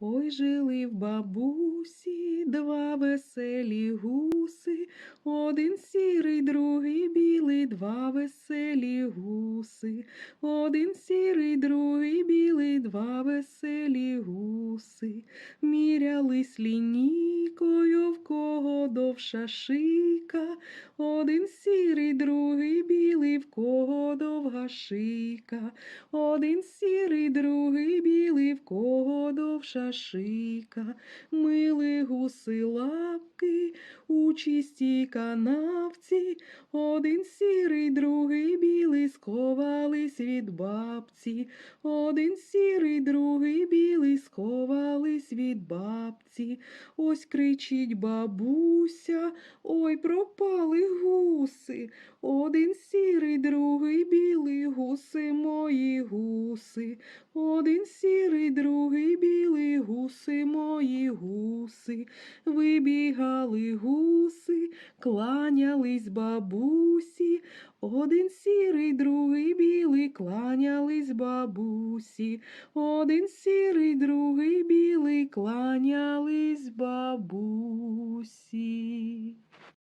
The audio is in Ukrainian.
Ой, жили в бабусі два веселі гуси, один сірий, другий білий, два веселі гуси, один сірий, другий білий, два веселі гуси, мірялись лінійкою, в кого довша шийка, один сірий, другий білий, в кого довга шийка, один сірий, другий білий, в кого довша шийка, мили гуси лапки у чистій канавці, один сірий, другий білий, сховались від бабці, один сірий, другий білий, сховались бабці. Ось кричить бабуся, ой, пропали гуси. Один сірий, другий білий, гуси мої гуси. Один сірий, другий білий, гуси мої гуси. Вибігали гуси, кланялись бабусі. Один сірий, другий білий, кланялись бабусі. Один сірий, другий білий, кланялись бабусі.